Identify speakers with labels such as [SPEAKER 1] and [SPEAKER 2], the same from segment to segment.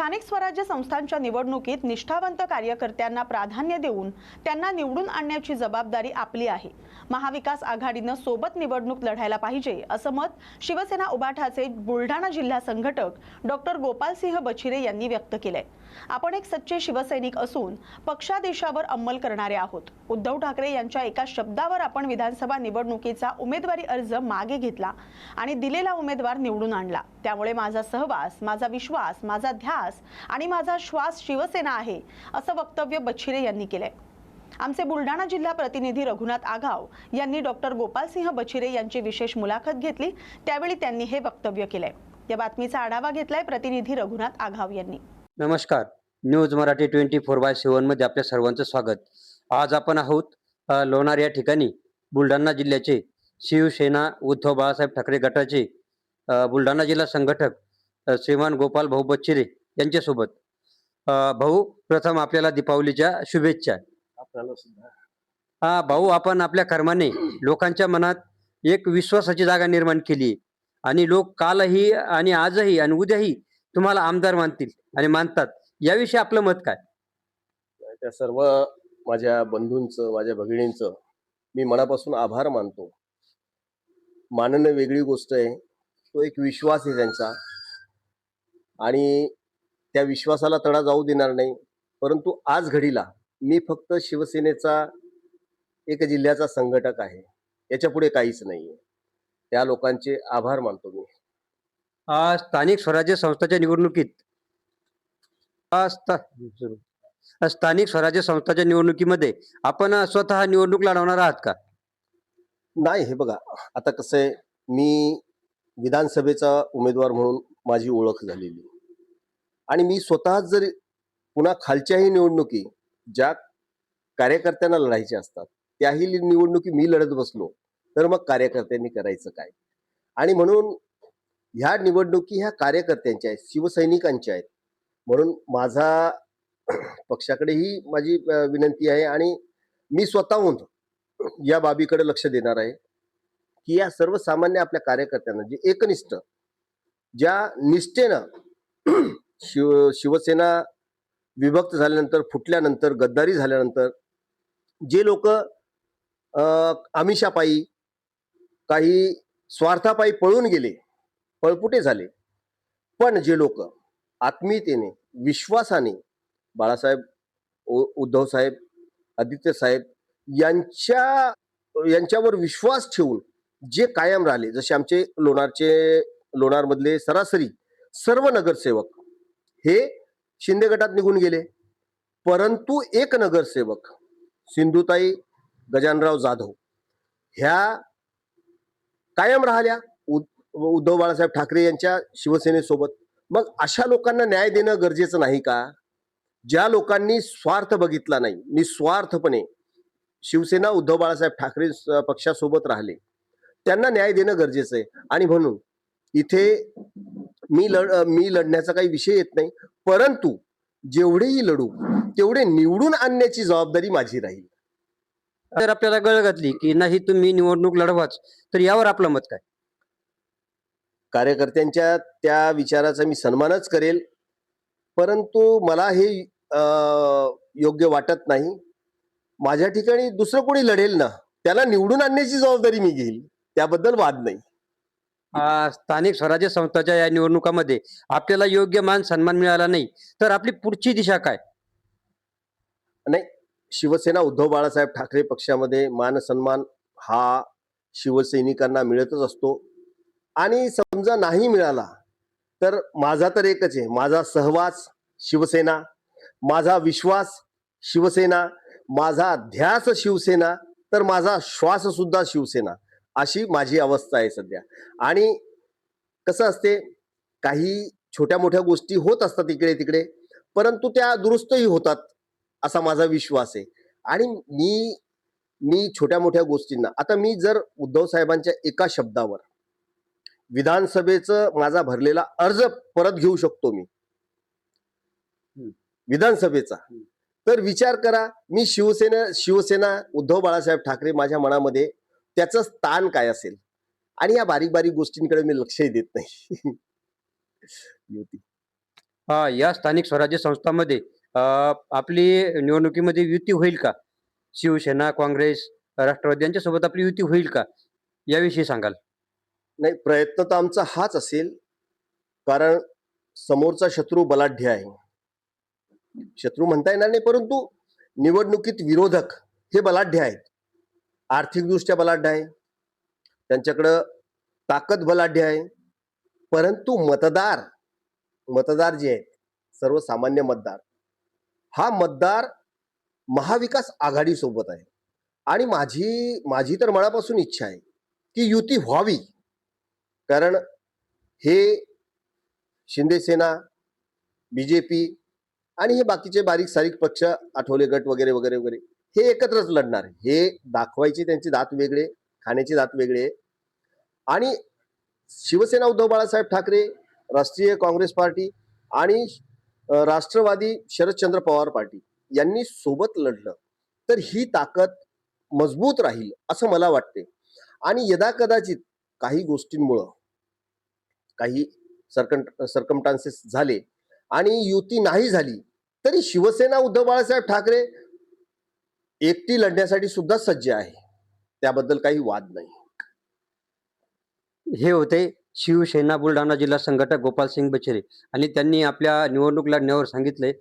[SPEAKER 1] स्थानिक स्वराज्य संस्थांच्या निवडणुकीत निष्ठावंत कार्यकर्त्यांना प्राधान्य देऊन त्यांना निवडून आणण्याची जबाबदारी आपली आहे. महाविकास आघाडीनं सोबत निवडणूक लढायला पाहिजे असं मत शिवसेना उबाठाचे बुलढाणा जिल्हा संघटक डॉक्टर गोपालसिंह बछिरे यांनी व्यक्त केलंय. आपण एक सच्चे शिवसैनिक असून पक्षादेशावर अंमल करणारे आहोत. उद्धव ठाकरे यांच्या एका शब्दावर आपण विधानसभा निवडणुकीचा उमेदवारी अर्ज मागे घेतला आणि दिलेला उमेदवार निवडून आणला. त्यामुळे माझा सहवास माझा विश्वास माझा ध्यास आणि माझा श्वास शिवसेना आहे असं वक्तव्य बछिरे यांनी केलंय. आमचे बुलढाणा जिल्हा प्रतिनिधी रघुनाथ आघाव यांनी डॉक्टर गोपालसिंह बछिरे यांची विशेष मुलाखत घेतली. त्यावेळी त्यांनी हे वक्तव्य केलंय. या बातमीचा आढावा घेतलाय प्रतिनिधी रघुनाथ आघाव यांनी.
[SPEAKER 2] नमस्कार. News Marathi twenty four by सेवनमध्ये आपल्या सर्वांचं स्वागत. आज आपण आहोत लोणार या ठिकाणी बुलढाणा जिल्ह्याचे शिवसेना उद्धव बाळासाहेब ठाकरे गटाचे बुलढाणा जिल्हा संघटक श्रीमान गोपाल भाऊ बच्चिरे यांच्यासोबत. भाऊ प्रथम आपल्याला दीपावलीच्या शुभेच्छा.
[SPEAKER 3] आपल्याला सुद्धा.
[SPEAKER 2] हा भाऊ आपण आपल्या कर्माने लोकांच्या मनात एक विश्वासाची जागा निर्माण केली. आणि लोक कालही आणि आजही आणि उद्याही तुम्हाला आमदार मानतील आणि मानतात. याविषयी आपलं मत काय?
[SPEAKER 3] त्या सर्व माझ्या बंधूंचं माझ्या भगिनींचं मी मनापासून आभार मानतो. मानणं वेगळी गोष्ट आहे. तो एक विश्वास आहे त्यांचा. आणि त्या विश्वासाला तडा जाऊ देणार नाही. परंतु आज घडीला मी फक्त शिवसेनेचा एक जिल्ह्याचा संघटक आहे. याच्यापुढे काहीच नाहीये. त्या लोकांचे आभार मानतो मी.
[SPEAKER 2] स्थानिक स्वराज्य संस्थाच्या निवडणुकीत. स्थानिक स्वराज्य संस्थाच्या निवडणुकीमध्ये आपण स्वतः निवडणूक लढवणार आहात का?
[SPEAKER 3] नाही हे बघा. आता कसं आहे मी विधानसभेचा उमेदवार म्हणून माझी ओळख झालेली. आणि मी स्वतःच जर पुन्हा खालच्याही निवडणुकी ज्या कार्यकर्त्यांना लढायच्या असतात त्याही निवडणुकी मी लढत बसलो तर मग कार्यकर्त्यांनी करायचं काय? आणि म्हणून ह्या निवडणुकी ह्या कार्यकर्त्यांच्या आहेत शिवसैनिकांच्या आहेत. म्हणून माझा पक्षाकडेही माझी विनंती आहे आणि मी स्वतःहून या बाबीकडे लक्ष देणार आहे की या सर्वसामान्य आपल्या कार्यकर्त्यांना जे एकनिष्ठ ज्या निष्ठेनं शिव शिवसेना विभक्त झाल्यानंतर फुटल्यानंतर गद्दारी झाल्यानंतर जे लोक आमिषापायी काही स्वार्थापायी पळून गेले पळपुटे झाले पण जे लोक आत्मीयतेने विश्वासाने बाळासाहेब उ- उद्धव साहेब आदित्य साहेब यांच्या यांच्यावर विश्वास ठेवून जे कायम राहिले जसे आमचे लोणारचे लोणारमधले सरासरी सर्व नगरसेवक हे शिंदे गटात निघून गेले. परंतु एक नगरसेवक सिंधुताई गजानराव जाधव ह्या कायम राहिल्या. उद- उद्धव बाळासाहेब ठाकरे यांच्या शिवसेनेसोबत. मग अशा लोकांना न्याय देणं गरजेचं नाही का? ज्या लोकांनी स्वार्थ बघितला नाही निस्वार्थपणे शिवसेना उद्धव बाळासाहेब ठाकरे पक्षासोबत राहिले त्यांना न्याय देणं गरजेचं आहे. आणि म्हणून इथे मी लढ मी लढण्याचा काही विषय येत नाही. परंतु जेवढेही लढू तेवढे निवडून आणण्याची जबाबदारी माझी राहील.
[SPEAKER 2] जर आपल्याला गळ घातली की नाही तुम्ही निवडणूक लढवाच तर यावर आपलं मत काय?
[SPEAKER 3] कार्यकर्त्यांच्या त्या विचाराचा मी सन्मानच करेल. परंतु मला हे योग्य वाटत नाही. माझ्या ठिकाणी दुसरं कोणी लढेल ना त्याला निवडून आणण्याची जबाबदारी मी घेईल. त्याबद्दल वाद नाही.
[SPEAKER 2] स्थानिक स्वराज्य संस्थाच्या या निवडणुकामध्ये आपल्याला योग्य मान सन्मान मिळाला नाही तर आपली पुढची दिशा काय?
[SPEAKER 3] नाही शिवसेना उद्धव बाळासाहेब ठाकरे पक्षामध्ये मान सन्मान हा शिवसैनिकांना मिळतच असतो. आणि समजा नाही मिळाला तर माझा तर एकच आहे. माझा सहवास शिवसेना माझा विश्वास शिवसेना माझा ध्यास शिवसेना तर माझा श्वास सुद्धा शिवसेना. अशी माझी अवस्था आहे सध्या. आणि कसं असते काही छोट्या मोठ्या गोष्टी होत असतात इकडे तिकडे परंतु त्या दुरुस्तही होतात असा माझा विश्वास आहे. आणि मी मी छोट्या मोठ्या गोष्टींना आता मी जर उद्धव साहेबांच्या एका शब्दावर विधानसभेचं माझा भरलेला अर्ज परत घेऊ शकतो मी विधानसभेचा तर विचार करा मी शिवसेना शिवसेना उद्धव बाळासाहेब ठाकरे माझ्या मनामध्ये त्याचं स्थान काय असेल? आणि या बारीक बारीक गोष्टींकडे मी लक्षही देत नाही. युती
[SPEAKER 2] अ, या स्थानिक स्वराज्य संस्थांमध्ये आपली निवडणुकीमध्ये युती होईल का? शिवसेना काँग्रेस राष्ट्रवादी यांच्यासोबत आपली युती होईल का? याविषयी सांगाल.
[SPEAKER 3] नाही प्रयत्न तर आमचा हाच असेल. कारण समोरचा शत्रू बलाढ्य आहे. शत्रू म्हणता येणार नाही परंतु निवडणुकीत विरोधक हे बलाढ्य आहेत. आर्थिकदृष्ट्या बलाढ्य आहे. त्यांच्याकडं ताकद बलाढ्य आहे. परंतु मतदार मतदार जे आहेत सर्वसामान्य मतदार हा मतदार महाविकास आघाडीसोबत आहे. आणि माझी माझी तर मनापासून इच्छा आहे की युती व्हावी. कारण हे शिंदेसेना बी जे पी आणि हे बाकीचे बारीक सारीक पक्ष आठवले गट वगैरे वगैरे वगैरे हे एकत्रच लढणार. हे दाखवायचे त्यांचे दात वेगळे खाण्याचे दात वेगळे. आणि शिवसेना उद्धव बाळासाहेब ठाकरे राष्ट्रीय काँग्रेस पार्टी आणि राष्ट्रवादी शरदचंद्र पवार पार्टी यांनी सोबत लढलं. तर ही ताकद मजबूत राहील असं मला वाटते. आणि यदा कदाचित काही गोष्टींमुळं काही सरकम सरकमटान्सेस झाले आणि युती नाही झाली तरी शिवसेना उद्धव बाळासाहेब ठाकरे एकटी लढण्यासाठी सुद्धा सज्ज आहे. त्याबद्दल काही वाद नाही.
[SPEAKER 2] हे होते शिवसेना बुलढाणा जिल्हा संघटक गोपालसिंग बचेरे आणि त्यांनी आपल्या निवडणूक लढण्यावर सांगितले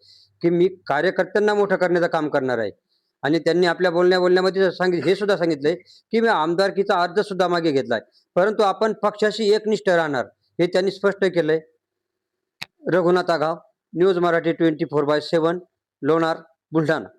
[SPEAKER 2] की मी कार्यकर्त्यांना मोठं करण्याचं काम करणार आहे. आणि त्यांनी आपल्या बोलण्या बोलण्यामध्ये सांगित हे सुद्धा सांगितलंय की मी आमदारकीचा अर्ज सुद्धा मागे घेतलाय. परंतु आपण पक्षाशी एकनिष्ठ राहणार हे त्यांनी स्पष्ट केलंय. Raghunath Aghav News Marathi twenty four by seven Lonar Buldhana.